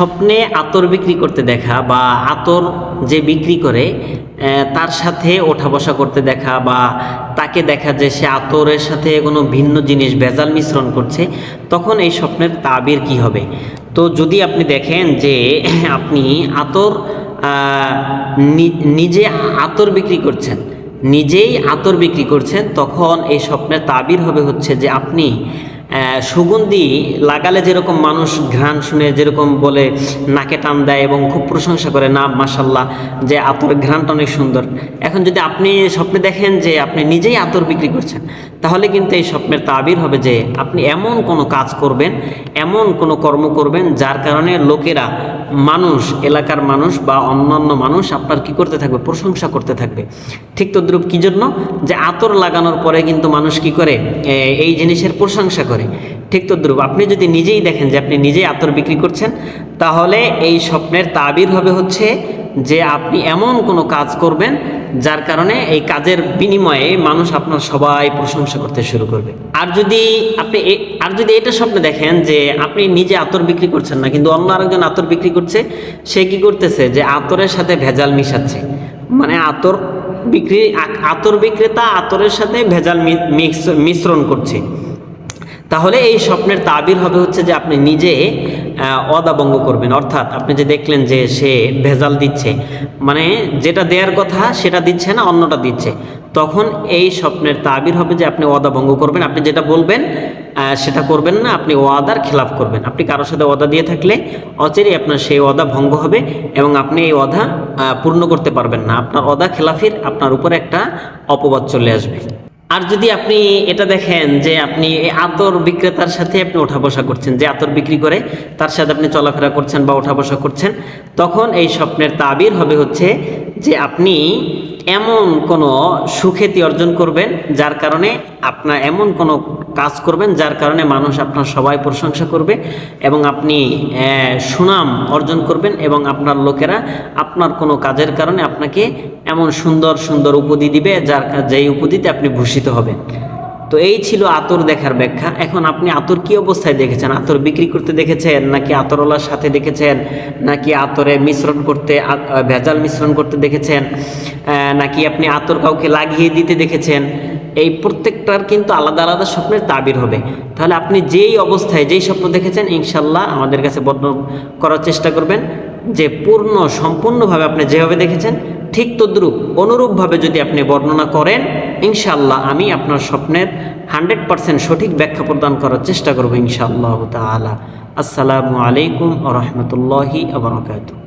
স্বপ্নে আতর বিক্রি করতে দেখা বা আতর যে বিক্রি করে তার সাথে ওঠা বসা করতে দেখা বা তাকে দেখা যে সে আতরের সাথে কোনো ভিন্ন জিনিস, ভেজাল মিশ্রণ করছে, তখন এই স্বপ্নের তাবির কি হবে? তো যদি আপনি দেখেন যে আপনি আতর নিজে আতর বিক্রি করছেন, নিজেই আতর বিক্রি করছেন, তখন এই স্বপ্নের তাবির হবে হচ্ছে যে আপনি সুগন্ধি লাগালে যেরকম মানুষ ঘ্রাণ শুনে যেরকম বলে, নাকে টান দেয় এবং খুব প্রশংসা করে, না মাসাল্লাহ যে আতর ঘ্রাণটা অনেক সুন্দর। এখন যদি আপনি স্বপ্নে দেখেন যে আপনি নিজেই আতর বিক্রি করছেন তাহলে কিন্তু এই স্বপ্নের তাবির হবে যে আপনি এমন কোনো কাজ করবেন, এমন কোনো কর্ম করবেন যার কারণে লোকেরা, মানুষ, এলাকার মানুষ বা অন্যান্য মানুষ আপনার কি করতে থাকবে? প্রশংসা করতে থাকবে। ঠিক তদ্রুপ কী জন্য? যে আতর লাগানোর পরে কিন্তু মানুষ কি করে? এই জিনিসের প্রশংসা করে। ঠিক তদ্রুপ, আপনি যদি নিজেই দেখেন যে আপনি নিজেই আতর বিক্রি করছেন, তাহলে এই স্বপ্নের তাবির হবে হচ্ছে যে আপনি এমন কোনো কাজ করবেন যার কারণে এই কাজের বিনিময়ে মানুষ আপনার সবাই প্রশংসা করতে শুরু করবে। আর যদি আপনি আর যদি এটা স্বপ্নে দেখেন যে আপনি নিজে আতর বিক্রি করছেন না, কিন্তু অন্য আরেকজন আতর বিক্রি করছে, সে কি করতেছে যে আতরের সাথে ভেজাল মিশাচ্ছে? মানে আতর বিক্রি, আতর বিক্রেতা আতরের সাথে ভেজাল মিশ্রণ করছে। তাহলে এই স্বপ্নের তাবির হবে হচ্ছে যে আপনি নিজে অদাবঙ্গ করবেন। অর্থাৎ আপনি যে দেখলেন যে সে ভেজাল দিচ্ছে মানে যেটা দেওয়ার কথা সেটা দিচ্ছে না, অন্যটা দিচ্ছে। তখন এই স্বপ্নের তাবির হবে যে আপনি ওয়াদাভঙ্গ করবেন। আপনি যেটা বলবেন সেটা করবেন না, আপনি ওয়াদার খেলাফ করবেন। আপনি কারোর সাথে ওয়াদা দিয়ে থাকলে অচেরেই আপনার সেই ওয়াদা ভঙ্গ হবে এবং আপনি এই ওয়াদা পূর্ণ করতে পারবেন না। আপনার ওয়াদা খেলাফির আপনার উপরে একটা অপবাদ চলে আসবে। আর যদি আপনি এটা দেখেন যে আপনি আতর বিক্রেতার সাথে আপনি ওঠা বসা করছেন, যে আতর বিক্রি করে তার সাথে আপনি চলাফেরা করছেন বা ওঠা বসা করছেন, তখন এই স্বপ্নের তাবির হবে হচ্ছে যে আপনি এমন কোনো সুখ্যাতি অর্জন করবেন, যার কারণে আপনার এমন কোনো কাজ করবেন, যার কারণে মানুষ আপনার সবাই প্রশংসা করবে এবং আপনি সুনাম অর্জন করবেন এবং আপনার লোকেরা আপনার কোনো কাজের কারণে আপনাকে এমন সুন্দর সুন্দর উপাধি দিবে, যার যেই উপাধিতে আপনি ভূষিত হবেন। তো এই ছিল আতর দেখার ব্যাখ্যা। এখন আপনি আতর কি অবস্থায় দেখেছেন? আতর বিক্রি করতে দেখেছেন নাকি আতরওয়ালার সাথে দেখেছেন? নাকি আতরে মিশ্রণ করতে ভেজাল মিশ্রণ করতে দেখেছেন? নাকি আপনি আতর কাউকে লাগিয়ে দিতে দেখেছেন? এই প্রত্যেকটার কিন্তু আলাদা আলাদা স্বপ্নের তাবির হবে। তাহলে আপনি যেই অবস্থায় যেই স্বপ্ন দেখেছেন ইনশাল্লাহ আমাদের কাছে বর্ণনা করার চেষ্টা করবেন যে পূর্ণ, সম্পূর্ণভাবে আপনি যেভাবে দেখেছেন, ঠিক তদ্রূপ, অনুরূপভাবে যদি আপনি বর্ণনা করেন ইনশাল্লাহ আমি আপনার স্বপ্নের হান্ড্রেড পারসেন্ট সঠিক ব্যাখ্যা প্রদান করার চেষ্টা করব ইনশাআল্লাহ তালা আসসালামু আলাইকুম আ রহমতুল্লাহি আবরকাত